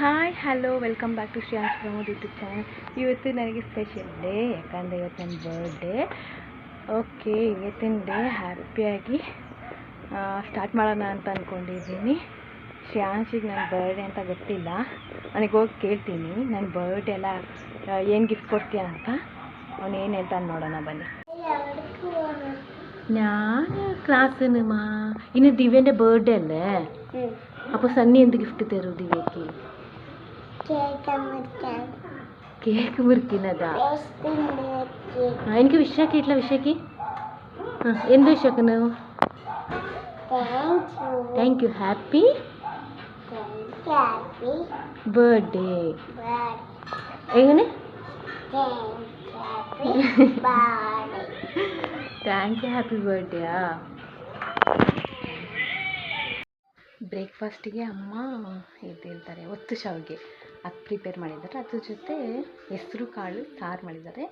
hi hello welcome back to Shriyan's Pramod YouTube channel ಇವತ್ತು ನನಗೆ special day ಯಾಕಂದರೆ ಇವತ್ತು ನನ್ನ ಬರ್ಡೇ ಓಕೆ ಇವತ್ತಿನ ಡೇ ಹ್ಯಾಪಿಯಾಗಿ ಸ್ಟಾರ್ಟ್ ಮಾಡೋಣ ಅಂತ ಅಂದ್ಕೊಂಡಿದ್ದೀನಿ ಶ್ರೇಯಾಂಶಿಗೆ ನನ್ನ ಬರ್ಡೇ ಅಂತ ಗೊತ್ತಿಲ್ಲ ನನಗೆ ಹೋಗಿ ಕೇಳ್ತೀನಿ ನನ್ನ ಬರ್ಡೇ ಎಲ್ಲ ಏನು ಗಿಫ್ಟ್ ಕೊಡ್ತೀಯ ಅಂತ ಅವನು ಏನು ಹೇಳ್ತಾನೆ ನೋಡೋಣ ಬನ್ನಿ ഞാൻ ക്ലാസ്സിനുമാ ഇനി ദിവ്യൻ്റെ ബർത്ത്ഡേ അല്ലേ അപ്പോൾ സണ്ണി എന്ത് ഗിഫ്റ്റ് തരൂ ദിവ്യക്ക് കേക്ക് മുറിക്കുന്നതാ എനിക്ക് വിഷയൊക്കെ ഇല്ല വിഷയ്ക്ക് ആ എന്ത് വിഷയക്കുന്നു താങ്ക് യു ഹാപ്പി ബർത്ത്ഡേ എങ്ങനെ താങ്ക് യു ഹാപ്പി ബർത്ത്ഡേ ആ ಬ್ರೇಕ್ಫಾಸ್ಟಿಗೆ ಅಮ್ಮ ಇದು ಹೇಳ್ತಾರೆ ಒತ್ತು ಶಾವಿಗೆ ಅದು ಪ್ರಿಪೇರ್ ಮಾಡಿದ್ದಾರೆ ಅದ್ರ ಜೊತೆ ಹೆಸರು ಕಾಳು ಸಾರು ಮಾಡಿದ್ದಾರೆ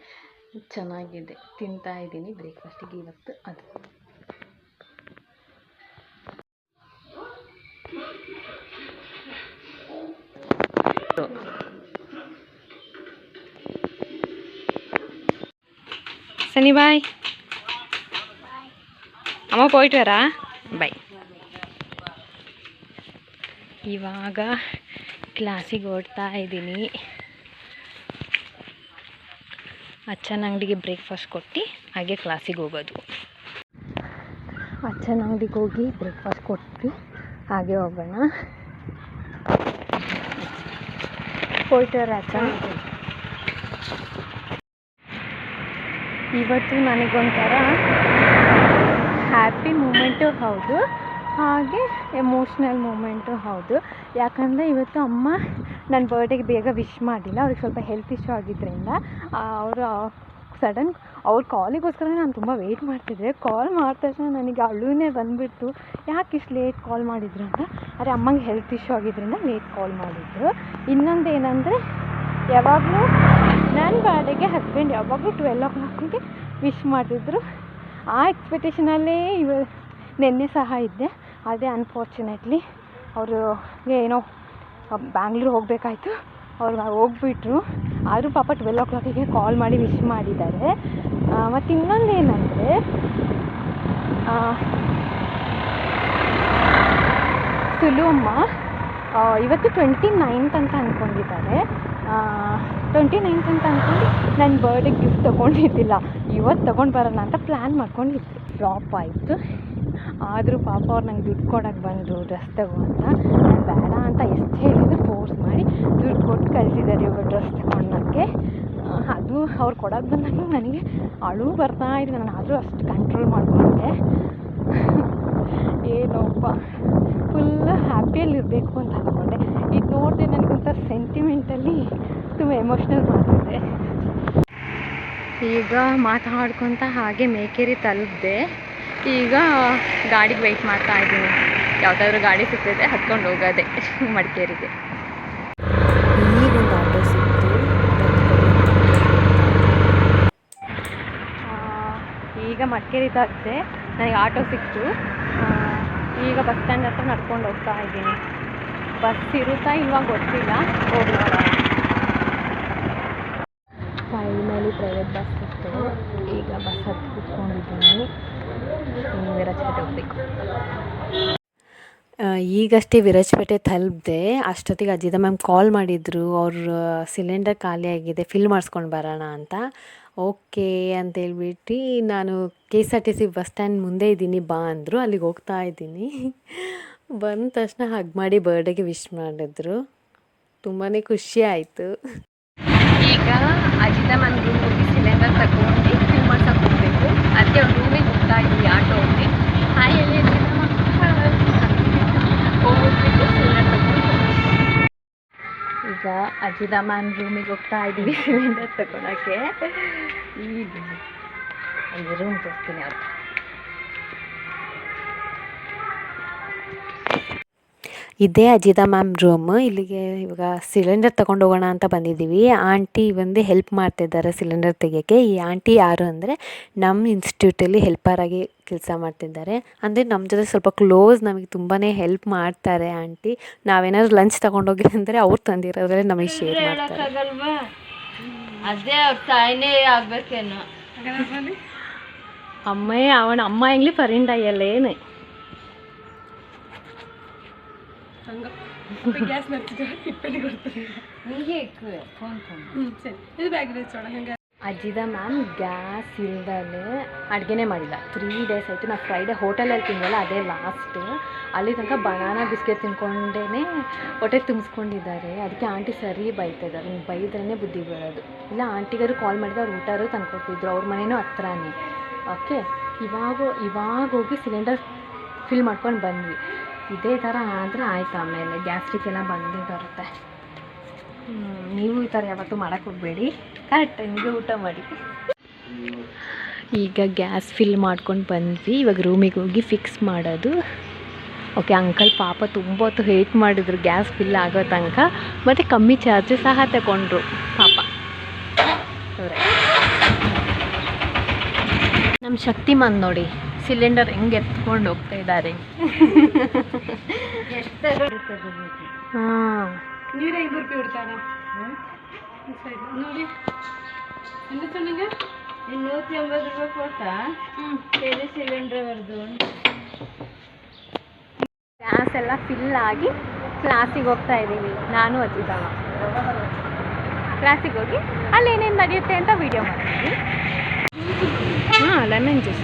ಚೆನ್ನಾಗಿದೆ ತಿಂತಾ ಇದ್ದೀನಿ ಬ್ರೇಕ್ಫಾಸ್ಟಿಗೆ ಇವತ್ತು ಅದು ಸನಿ ಬಾಯ್ ಅಮ್ಮ போயிட்டு வரா ಬೈ ಇವಾಗ ಕ್ಲಾಸಿಗೆ ಓಡ್ತಾ ಇದ್ದೀನಿ. ಅಚ್ಚನ ಅಂಗಡಿಗೆ ಬ್ರೇಕ್ಫಾಸ್ಟ್ ಕೊಟ್ಟು ಹಾಗೆ ಕ್ಲಾಸಿಗೆ ಹೋಗೋದು. ಅಚ್ಚನ ಅಂಗಡಿಗೆ ಹೋಗಿ ಬ್ರೇಕ್ಫಾಸ್ಟ್ ಕೊಟ್ಟು ಹಾಗೆ ಹೋಗೋಣ. ಹೋಯ್ತು ವರ ಅಚ್ಚ. ಇವತ್ತು ನನಗೊಂಥರ ಹ್ಯಾಪಿ ಮೂಮೆಂಟು ಹೌದು. ಹಾಗೆ ಎಮೋಷ್ನಲ್ ಮೂಮೆಂಟು ಹೌದು. ಯಾಕಂದರೆ ಇವತ್ತು ಅಮ್ಮ ನನ್ನ ಬರ್ಡೇಗೆ ಬೇಗ ವಿಶ್ ಮಾಡಿಲ್ಲ. ಅವ್ರಿಗೆ ಸ್ವಲ್ಪ ಹೆಲ್ತ್ ಇಶ್ಯೂ ಆಗಿದ್ದರಿಂದ ಅವರು ಸಡನ್ ಅವ್ರ ಕಾಲಿಗೋಸ್ಕರ ನಾನು ತುಂಬ ವೆಯ್ಟ್ ಮಾಡ್ತಿದ್ದೆ. ಕಾಲ್ ಮಾಡಿದ ನನಗೆ ಅಳುನೇ ಬಂದುಬಿಡ್ತು. ಯಾಕೆ ಇಷ್ಟು ಲೇಟ್ ಕಾಲ್ ಮಾಡಿದ್ರು ಅಂತ? ಅರೆ, ಅಮ್ಮಂಗೆ ಹೆಲ್ತ್ ಇಶ್ಯೂ ಆಗಿದ್ದರಿಂದ ಲೇಟ್ ಕಾಲ್ ಮಾಡಿದ್ರು ಇನ್ನೊಂದು ಏನಂದರೆ, ಯಾವಾಗಲೂ ನನ್ನ ಬರ್ಡೇಗೆ ಹಸ್ಬೆಂಡ್ ಯಾವಾಗಲೂ ಟ್ವೆಲ್ ಓ ಕ್ಲಾಕಿಗೆ ವಿಶ್ ಮಾಡ್ತಿದ್ರು ಆ ಎಕ್ಸ್ಪೆಕ್ಟೇಷನಲ್ಲೇ ಇವ, ನಿನ್ನೆ ಸಹ ಇದ್ದೆ. ಅದೇ ಅನ್ಫಾರ್ಚುನೇಟ್ಲಿ ಅವರು ಏನೋ ಬ್ಯಾಂಗ್ಳೂರ್ ಹೋಗಬೇಕಾಯ್ತು. ಅವ್ರು ಹೋಗ್ಬಿಟ್ರು. ಆದರೂ ಪಾಪ ಟ್ವೆಲ್ ಓ ಕ್ಲಾಕಿಗೆ ಕಾಲ್ ಮಾಡಿ ವಿಶ್ ಮಾಡಿದ್ದಾರೆ. ಮತ್ತು ಇನ್ನೊಂದು ಏನಂದರೆ ಸುಲು ಅಮ್ಮ ಇವತ್ತು ಟ್ವೆಂಟಿ ನೈನ್ತ್ ಅಂತ ಅಂದ್ಕೊಂಡಿದ್ದಾರೆ ಟ್ವೆಂಟಿ ನೈನ್ತ್ ಅಂತ ಅಂದ್ಕೊಂಡು ನನ್ನ ಬರ್ಡೇ ಗಿಫ್ಟ್ ತೊಗೊಂಡಿದ್ದಿಲ್ಲ. ಇವತ್ತು ತೊಗೊಂಡು ಬರೋಣ ಅಂತ ಪ್ಲ್ಯಾನ್ ಮಾಡ್ಕೊಂಡಿದ್ದೆ. ಡ್ರಾಪ್ ಆಯಿತು. ಆದರೂ ಪಾಪ ಅವ್ರು ನಂಗೆ ದುಡ್ಡು ಕೊಡೋಕೆ ಬಂದರು, ಡ್ರೆಸ್ ತಗೋ ಅಂತ. ನಾನು ಬೇಡ ಅಂತ ಎಷ್ಟು ಹೇಳಿದ್ರು ಫೋರ್ಸ್ ಮಾಡಿ ದುಡ್ಡು ಕೊಟ್ಟು ಕಳಿಸಿದ್ದಾರೆ ಇವಾಗ ಡ್ರೆಸ್ ತಗೊಳಕ್ಕೆ ಅದು ಅವ್ರು ಕೊಡೋಕೆ ಬಂದಾಗ ನನಗೆ ಅಳು ಬರ್ತಾ ಇದೆ, ನಾನು ಆದರೂ ಅಷ್ಟು ಕಂಟ್ರೋಲ್ ಮಾಡಿಕೊಂಡೆ. ಏನೋಪ್ಪ ಫುಲ್ ಹ್ಯಾಪಿಯಲ್ಲಿರಬೇಕು ಅಂತ ಅಂದ್ಕೊಂಡೆ ಇದು ನೋಡಿದೆ ನನಗೊಂಥರ ಸೆಂಟಿಮೆಂಟಲ್ಲಿ ತುಂಬ ಎಮೋಷ್ನಲ್ ಮಾಡಿದೆ ಈಗ ಮಾತಾಡ್ಕೊತ ಹಾಗೆ ಮೇಕೇರಿ ತಲುಪಿದೆ. ಈಗ ಗಾಡಿಗೆ ವೆಯ್ಟ್ ಮಾಡ್ತಾ ಇದ್ದೀನಿ. ಯಾವುದಾದ್ರೂ ಗಾಡಿ ಸಿಕ್ತದೆ ಹತ್ಕೊಂಡು ಹೋಗೋದೆ ಮಡಿಕೇರಿಗೆ. ಈಗೊಂದು ಆಟೋ ಸಿಕ್ತು ಈಗ ಮಡಿಕೇರಿ ತಲುಪಿದೆ ನನಗೆ ಆಟೋ ಸಿಕ್ತು. ಈಗ ಬಸ್ ಸ್ಟ್ಯಾಂಡ್ ಹತ್ರ ನಡ್ಕೊಂಡು ಹೋಗ್ತಾ ಇದ್ದೀನಿ. ಬಸ್ ಇರುತ್ತಾ ಇವಾಗ ಗೊತ್ತಿಲ್ಲ ಹೋಗಿ ಫೈನಲಿ ಪ್ರೈವೇಟ್ ಬಸ್ ಸಿಕ್ತು ಈಗ ಬಸ್ ಹತ್ತಿ ಕೂತ್ಕೊಂಡಿದ್ದೀನಿ. ವಿರಾಜಪೇಟೆ ಹೋಗ್ಬೇಕು. ಈಗಷ್ಟೇ ವಿರಾಜಪೇಟೆ ತಲುಪಿದೆ. ಅಷ್ಟೊತ್ತಿಗೆ ಅಜಿತ ಮ್ಯಾಮ್ ಕಾಲ್ ಮಾಡಿದರು. ಅವ್ರ ಸಿಲಿಂಡರ್ ಖಾಲಿ ಆಗಿದೆ. ಫಿಲ್ ಮಾಡಿಸ್ಕೊಂಡು ಬರೋಣ ಅಂತ. ಓಕೆ ಅಂತೇಳ್ಬಿಟ್ಟು ನಾನು K S R T C bus stand ಮುಂದೆ ಇದ್ದೀನಿ ಬಾ ಅಂದರು. ಅಲ್ಲಿಗೆ ಹೋಗ್ತಾ ಇದ್ದೀನಿ. ಬಂದ ತಕ್ಷಣ ಹಗ್ ಮಾಡಿ ಬರ್ಡೇಗೆ ವಿಶ್ ಮಾಡಿದ್ರು. ತುಂಬಾ ಖುಷಿ ಆಯಿತು. ಈಗ ಅಜಿತ ಮ್ಯಾಮ್ ಸಿಲಿಂಡರ್ ತಗೊಂಡು ಫಿಲ್ ಮಾಡ್ಸಕ್ಕೆ ಹೋಗಬೇಕು ಅದಕ್ಕೆ ಅವ್ರ ರೂಮಿಗೆ ಹೋಗ್ತಾ ಇದ್ವಿ ಆಟೋ ಹೋಗಿ ಹಾಯ್ ಎಲ್ಲಿ ಹೋಗ್ಬಿಟ್ಟು ಸಿಲಿಂಡರ್ ತಗೊಂಡು ಈಗ ಅಜಿತ ಮ್ಯಾಮ್ ರೂಮಿಗೆ ಹೋಗ್ತಾ ಇದ್ದೀವಿ. ಸಿಲಿಂಡರ್ ತಗೊಳಕ್ಕೆ. ಅಲ್ಲಿ ರೂಮ್ ತೋರಿಸ್ತೀನಿ ಅವ್ರು ಇದೇ ಅಜಿತ ಮ್ಯಾಮ್ ರೂಮ್ ಇಲ್ಲಿಗೆ ಇವಾಗ ಸಿಲಿಂಡರ್ ತಗೊಂಡು ಹೋಗೋಣ ಅಂತ ಬಂದಿದ್ದೀವಿ. ಆಂಟಿ ಬಂದು ಹೆಲ್ಪ್ ಮಾಡ್ತಿದ್ದಾರೆ ಸಿಲಿಂಡರ್ ತೆಗಿಯೋಕ್ಕೆ. ಈ ಆಂಟಿ ಯಾರು ಅಂದರೆ ನಮ್ಮ ಇನ್ಸ್ಟಿಟ್ಯೂಟಲ್ಲಿ ಹೆಲ್ಪರಾಗಿ ಕೆಲಸ ಮಾಡ್ತಿದ್ದಾರೆ. ಅಂದರೆ ನಮ್ಮ ಜೊತೆ ಸ್ವಲ್ಪ ಕ್ಲೋಸ್ ನಮಗೆ ತುಂಬಾ ಹೆಲ್ಪ್ ಮಾಡ್ತಾರೆ ಆಂಟಿ. ನಾವೇನಾದ್ರು ಲಂಚ್ ತಗೊಂಡೋಗಿ ಅಂದರೆ ಅವ್ರು ತಂದಿರೋದ್ರಲ್ಲಿ ನಮಗೆ ಶೇರ್ ಮಾಡ್ತಾರೆ. ಅದೇ ಅವ್ರ ತಾಯಿನೇ ಆಗ್ಬೇಕೇನೋ. ಅಮ್ಮಯ್ಯ ಅವನ ಅಮ್ಮ ಹೆಂಗ್ಲಿ ಪರಿಂಡಯ್ಯಲ್ಲೇನು ಹಿಂಗೆ. ಫೋನ್ ಅಜ್ಜಿದ ಮ್ಯಾಮ್ ಗ್ಯಾಸ್ ಇಲ್ದಲೆ ಅಡುಗೆನೇ ಮಾಡಿಲ್ಲ. ತ್ರೀ ಡೇಸ್ ಆಯಿತು. ನಾವು ಫ್ರೈಡೇ ಹೋಟೆಲಲ್ಲಿ ತಿಂದಲ್ಲ ಅದೇ ಲಾಸ್ಟ್ ಅಲ್ಲಿ ತನಕ ಬನಾನಾ ಬಿಸ್ಕೆಟ್ ತಿನ್ಕೊಂಡೇ ಹೊಟ್ಟೆ ತುಂಬಿಸ್ಕೊಂಡಿದ್ದಾರೆ. ಅದಕ್ಕೆ ಆಂಟಿ ಸರಿ ಬೈತಿದ್ದಾರೆ. ಹಿಂಗೆ ಬೈದ್ರೇ ಬುದ್ಧಿ ಬರೋದು ಇಲ್ಲ ಆಂಟಿಗಾರು ಕಾಲ್ ಮಾಡಿದ್ರೆ ಅವ್ರು ಊಟಾರು ತಂದ್ಕೊಡ್ತಿದ್ರು ಅವ್ರ ಮನೇನೂ ಹತ್ರನೇ. ಓಕೆ ಇವಾಗ ಇವಾಗ ಹೋಗಿ ಸಿಲಿಂಡರ್ ಫಿಲ್ ಮಾಡ್ಕೊಂಡು ಬಂದ್ವಿ. ಇದೇ ಥರ ಆದರೆ ಆಯ್ತು ಆಮೇಲೆ ಗ್ಯಾಸ್ಟ್ರಿಕ್ ಎಲ್ಲ ಬಂದೇ ಬರುತ್ತೆ ನೀವು ಈ ಥರ ಯಾವತ್ತೂ ಮಾಡೋಕ್ಕೆ ಹೋಗಬೇಡಿ. ಕರೆಕ್ಟ್ ನಿಮಗೆ ಊಟ ಮಾಡಿ. ಈಗ ಗ್ಯಾಸ್ ಫಿಲ್ ಮಾಡ್ಕೊಂಡು ಬಂದ್ವಿ. ಇವಾಗ ರೂಮಿಗೆ ಹೋಗಿ ಫಿಕ್ಸ್ ಮಾಡೋದು. ಓಕೆ, ಅಂಕಲ್ ಪಾಪ ತುಂಬ ಹೊತ್ತು ವೇಟ್ ಮಾಡಿದ್ರು ಗ್ಯಾಸ್ ಫಿಲ್ ಆಗೋ ತನಕ. ಮತ್ತು ಕಮ್ಮಿ ಚಾರ್ಜ್ ಸಹ ತಗೊಂಡ್ರು ಪಾಪ ಅವರೇ ನಮ್ಮ ಶಕ್ತಿಮಾನ್ ನೋಡಿ ಸಿಲಿಂಡರ್ ಹೆಂಗೆ ಎತ್ಕೊಂಡು ಹೋಗ್ತಾ ಇದ್ದಾರೆ ರೂಪಾಯಿ ಬಿಡ್ತಾರ ನೋಡಿ. ಎಲ್ಲ ಚೆನ್ನಾಗ ಎಂಬತ್ತು ರೂಪಾಯಿ ಕೊಟ್ಟ? ಬೇರೆ ಸಿಲಿಂಡರ್ ಬರ್ದು ಗ್ಯಾಸ್ ಎಲ್ಲ ಫಿಲ್ ಆಗಿ ಕ್ಲಾಸಿಗೆ ಹೋಗ್ತಾ ಇದ್ದೀವಿ. ನಾನು ಅಜಿತಮ್ಮ ಕ್ಲಾಸಿಗೆ ಹೋಗಿ ಅಲ್ಲಿ ಏನೇನು ನಡೆಯುತ್ತೆ ಅಂತ ವಿಡಿಯೋ ಮಾಡ್ತೀವಿ ಹಾಂ lemon juice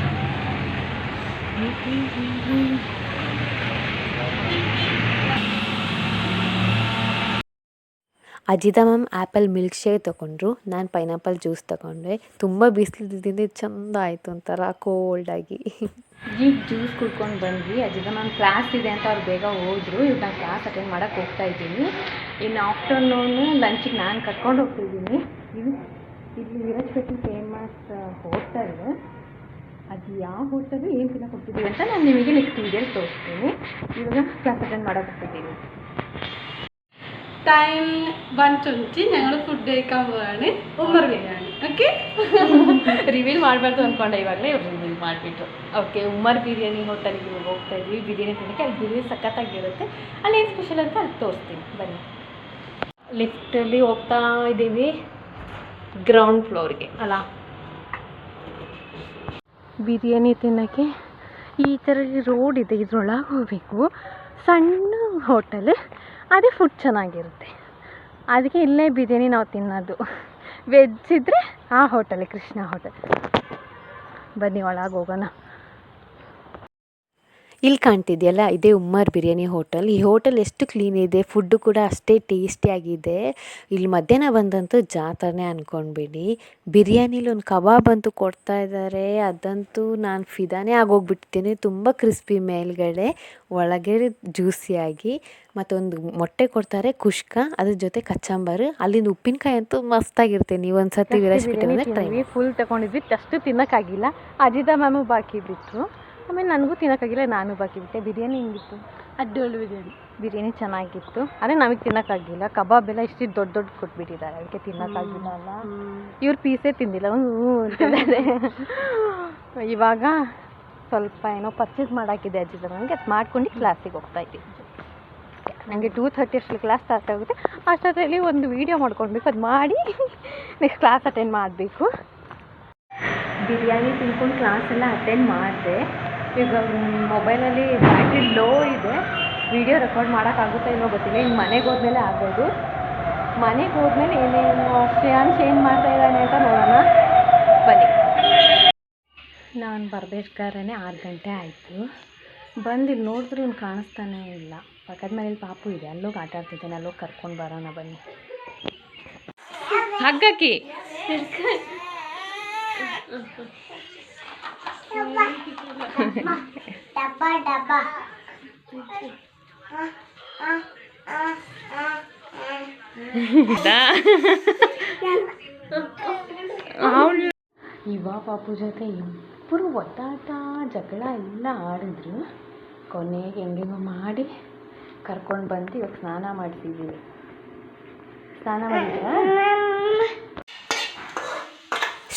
Ajitha ma'am apple milk shake ತೊಗೊಂಡ್ರು. ನಾನು ಪೈನಾಪಲ್ ಜ್ಯೂಸ್ ತೊಗೊಂಡೆ. ತುಂಬ ಬಿಸಿಲಿದ್ದಿಂದ ಚೆಂದ ಆಯಿತು ಒಂಥರ ಕೋಲ್ಡಾಗಿ ಈಗ ಜ್ಯೂಸ್ ಕುಡ್ಕೊಂಡು ಬಂದ್ವಿ. ಅಜಿತ ಮ್ಯಾಮ್ ಕ್ಲಾಸ್ ಇದೆ ಅಂತ ಅವ್ರು ಬೇಗ ಹೋದ್ರು. ಇವಾಗ ನಾನು ಕ್ಲಾಸ್ ಅಟೆಂಡ್ ಮಾಡೋಕ್ಕೆ ಹೋಗ್ತಾ ಇದ್ದೀನಿ. ಇನ್ನು ಆಫ್ಟರ್ನೂನು ಲಂಚಿಗೆ ನಾನು ಕರ್ಕೊಂಡು ಹೋಗ್ತಿದ್ದೀನಿ. ಇದು ಇಲ್ಲಿ ವಿರಾಜಪೇಟೆ ಫೇಮಸ್ ಹೋಟೆಲ್ ಅದು ಯಾವ ಹೋಟೆಲು ಏನು ತಿನ್ನಕ್ಕೆ ಹೋಗ್ತಿದ್ದೀವಿ ಅಂತ ನಾನು ನಿಮಗೆ ನೆಕ್ಸ್ಟ್ ವೀಡಿಯೋಲಿ ತೋರಿಸ್ತೀನಿ ಇವಾಗ ಕ್ಲಾಸ್ ಅಟೆಂಡ್ ಮಾಡೋಕ್ಕೆ ಹೋಗ್ತಿದ್ದೀನಿ ടൈം വൺ ട്വൻറ്റി ഞങ്ങൾ ഫുഡ് കഴിക്കാൻ പോവാണ് ഉമ്മർ ബിരിയാണി ഓക്കെ ರಿವೀಲ್ ಮಾಡಬಾರ್ದು ಅಂದ್ಕೊಂಡೆ ಇವಾಗಲೇ ರಿವೀಲ್ ಮಾಡಿಬಿಟ್ಟು ಓಕೆ ಉಮ್ಮರ್ ಬಿರಿಯಾನಿ ಹೋಟೆಲ್ಗೆ ಇವಾಗ ಹೋಗ್ತಾ ಇದ್ವಿ ಬಿರಿಯಾನಿ ತಿನ್ನಕ್ಕೆ ಅಲ್ಲಿ ಬಿರಿಯಾನಿ ಸಖತ್ತಾಗಿರುತ್ತೆ ಅಲ್ಲಿ ಏನು ಸ್ಪೆಷಲ್ ಅಂತ ಅಲ್ಲಿ ತೋರಿಸ್ತೀನಿ ಬನ್ನಿ ಲಿಫ್ಟಲ್ಲಿ ಹೋಗ್ತಾ ಇದ್ದೀವಿ ಗ್ರೌಂಡ್ ಫ್ಲೋರ್ಗೆ ಅಲ್ಲ ಬಿರಿಯಾನಿ ತಿನ್ನೋಕ್ಕೆ ಈ ಥರ ರೋಡ್ ಇದೆ, ಇದ್ರೊಳಗೆ ಹೋಗಬೇಕು. ಸಣ್ಣ ಹೋಟೆಲ್ ಅದೇ ಫುಡ್ ಚೆನ್ನಾಗಿರುತ್ತೆ. ಅದಕ್ಕೆ ಇಲ್ಲೇ ಬಿರಿಯಾನಿ ನಾವು ತಿನ್ನೋದು. ವೆಜ್ ಇದ್ದರೆ ಆ ಹೋಟೆಲ್ ಕೃಷ್ಣ ಹೋಟೆಲ್ ಬನ್ನಿ, ಒಳಗೆ ಹೋಗೋಣ. ಇಲ್ಲಿ ಕಾಣ್ತಿದೆಯಲ್ಲ ಇದೇ ಉಮ್ಮರ್ ಬಿರಿಯಾನಿ ಹೋಟೆಲ್. ಈ ಹೋಟೆಲ್ ಎಷ್ಟು ಕ್ಲೀನ್ ಇದೆ ಫುಡ್ಡು ಕೂಡ ಅಷ್ಟೇ ಟೇಸ್ಟಿಯಾಗಿದೆ ಇಲ್ಲಿ ಮಧ್ಯಾಹ್ನ ಬಂದಂತೂ ಜಾತ್ರೆ ಅಂದ್ಕೊಂಡ್ಬಿಡಿ ಬಿರಿಯಾನಿಲಿ ಒಂದು ಕಬಾಬ್ ಅಂತೂ ಕೊಡ್ತಾ ಇದ್ದಾರೆ ಅದಂತೂ ನಾನು ಫಿದಾನೇ ಆಗೋಗ್ಬಿಟ್ಟಿದ್ದೀನಿ. ತುಂಬ ಕ್ರಿಸ್ಪಿ ಮೇಲ್ಗಡೆ ಒಳಗೆ ಜ್ಯೂಸಿಯಾಗಿ ಮತ್ತೊಂದು ಮೊಟ್ಟೆ ಕೊಡ್ತಾರೆ ಕುಷ್ಕ ಅದ್ರ ಜೊತೆ ಕಚ್ಚಂಬರು. ಅಲ್ಲಿಂದ ಉಪ್ಪಿನಕಾಯಿ ಅಂತೂ ಮಸ್ತಾಗಿರುತ್ತೆ ನೀವು ಒಂದ್ಸತಿ ವಿರಾಜ್ ಫುಲ್ ತಗೊಂಡಿದ್ವಿ ಅಷ್ಟು ತಿನ್ನೋಕ್ಕಾಗಿಲ್ಲ. ಅಜಿತಾ ಮ್ಯಾಮು ಬಾಕಿ ಬಿಟ್ಟರು ಆಮೇಲೆ ನನಗೂ ತಿನ್ನೋಕ್ಕಾಗಿಲ್ಲ ನಾನು ಬಾಕಿಬಿಟ್ಟೆ. ಬಿರಿಯಾನಿ ಹೆಂಗಿತ್ತು? ಅಡ್ಡೋಳು ಬಿರಿಯಾನಿ. ಬಿರಿಯಾನಿ ಚೆನ್ನಾಗಿತ್ತು. ಆದರೆ ನಮಗೆ ತಿನ್ನೋಕ್ಕಾಗಿಲ್ಲ. ಕಬಾಬ್ ಎಲ್ಲ ಇಷ್ಟು ದೊಡ್ಡ ದೊಡ್ಡ ಕೊಟ್ಬಿಟ್ಟಿದ್ದಾರೆ. ಅದಕ್ಕೆ ತಿನ್ನೋಕ್ಕಾಗಿಲ್ಲ ಅಲ್ಲ. ಇವ್ರು ಪೀಸೇ ತಿಂದಿಲ್ಲ. ಹ್ಞೂ ಇವಾಗ ಸ್ವಲ್ಪ ಏನೋ ಪರ್ಚೇಸ್ ಮಾಡಾಕಿದೆ ಅಜ್ಜಿ ನನಗೆ ಅದು ಮಾಡ್ಕೊಂಡು ಕ್ಲಾಸಿಗೆ ಹೋಗ್ತಾ ಇದ್ದೀನಿ ನನಗೆ ಟೂ ಥರ್ಟಿ ಅಷ್ಟು ಕ್ಲಾಸ್ ಸ್ಟಾರ್ಟ್ ಆಗುತ್ತೆ. ಅಷ್ಟೊತ್ತಲ್ಲಿ ಒಂದು ವೀಡಿಯೋ ಮಾಡ್ಕೊಳ್ಬೇಕು ಅದು ಮಾಡಿ ನೆಕ್ಸ್ಟ್ ಕ್ಲಾಸ್ ಅಟೆಂಡ್ ಮಾಡಬೇಕು. ಬಿರಿಯಾನಿ ತಿನ್ಕೊಂಡು ಕ್ಲಾಸೆಲ್ಲ ಅಟೆಂಡ್ ಮಾಡಿದೆ. ಈಗ ಮೊಬೈಲಲ್ಲಿ ಬ್ಯಾಟ್ರಿ ಲೋ ಇದೆ ವಿಡಿಯೋ ರೆಕಾರ್ಡ್ ಮಾಡೋಕ್ಕಾಗುತ್ತಾ ಇಲ್ಲೋ ಗೊತ್ತಿಲ್ಲ ಇನ್ನು ಮನೆಗೆ ಹೋದ್ಮೇಲೆ ಆಗ್ಬೋದು. ಮನೆಗೆ ಹೋದ್ಮೇಲೆ ಏನೇನು ಶ್ರೇಯಾನ್ ಚೇಂಜ್ ಮಾಡ್ತಾ ಇದ್ದಾನೆ ಅಂತ ನೋಡೋಣ. ಬನ್ನಿ. ನಾನು ಬರಬೇಕಾದ್ರೆ ಆರು ಗಂಟೆ ಆಯಿತು. ಬಂದು ಇಲ್ಲಿ ನೋಡಿದ್ರೆ ಇವ್ನು ಕಾಣಿಸ್ತಾನೇ ಇಲ್ಲ. ಪಕ್ಕದ ಮನೇಲಿ ಪಾಪು ಇದೆ ಅಲ್ಲೋಗಿ ಆಟ ಆಡ್ತಿದ್ದಾನೆ ಅಲ್ಲೋಗಿ ಕರ್ಕೊಂಡು ಬರೋಣ ಬನ್ನಿ. ಹಗ್ಗಕ್ಕಿ. ಇವ ಪಾಪು ಜೊತೆ ಇಬ್ಬರು ಒತ್ತಾಟ ಜಗಳ ಎಲ್ಲ ಆಡಿದ್ರು. ಕೊನೆಗೆ ಹೆಂಗೆಂಗೋ ಮಾಡಿ ಕರ್ಕೊಂಡು ಬಂದು ಇವಾಗ ಸ್ನಾನ ಮಾಡ್ತಿದ್ದೀವಿ. ಸ್ನಾನ ಮಾಡಿದ್ರಾ?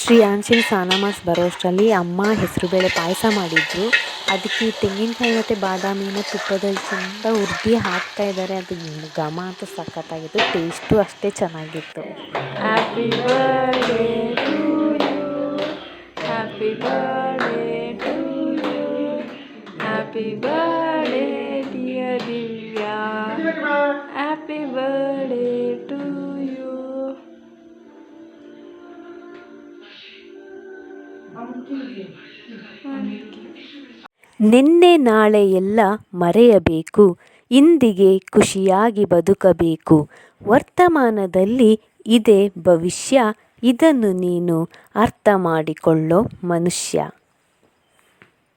ಶ್ರೀ ಆಂಚಿನ ಸಾನಾಮಾಸ್ ಬರೋಷ್ಟರಲ್ಲಿ ಅಮ್ಮ ಹೆಸರುಬೇಳೆ ಪಾಯಸ ಮಾಡಿದ್ರು. ಅದಕ್ಕೆ ತೆಂಗಿನಕಾಯಿ ಮತ್ತು ಬಾದಾಮಿನ ತುಪ್ಪದಲ್ಲಿ ತುಂಬ ಉರ್ದಿ ಹಾಕ್ತಾ ಇದ್ದಾರೆ. ಅದು ಘಮ ಅಂತ ಸಖತ್ತಾಗಿತ್ತು. ಟೇಸ್ಟು ಅಷ್ಟೇ ಚೆನ್ನಾಗಿತ್ತು. Happy birthday to you happy birthday to you happy happy ನಿನ್ನೆ ನಾಳೆ ಎಲ್ಲ ಮರೆಯಬೇಕು, ಇಂದಿಗೆ ಖುಷಿಯಾಗಿ ಬದುಕಬೇಕು. ವರ್ತಮಾನದಲ್ಲಿ ಇದೆ ಭವಿಷ್ಯ, ಇದನ್ನು ನೀನು ಅರ್ಥ ಮಾಡಿಕೊಳ್ಳೋ ಮನುಷ್ಯ.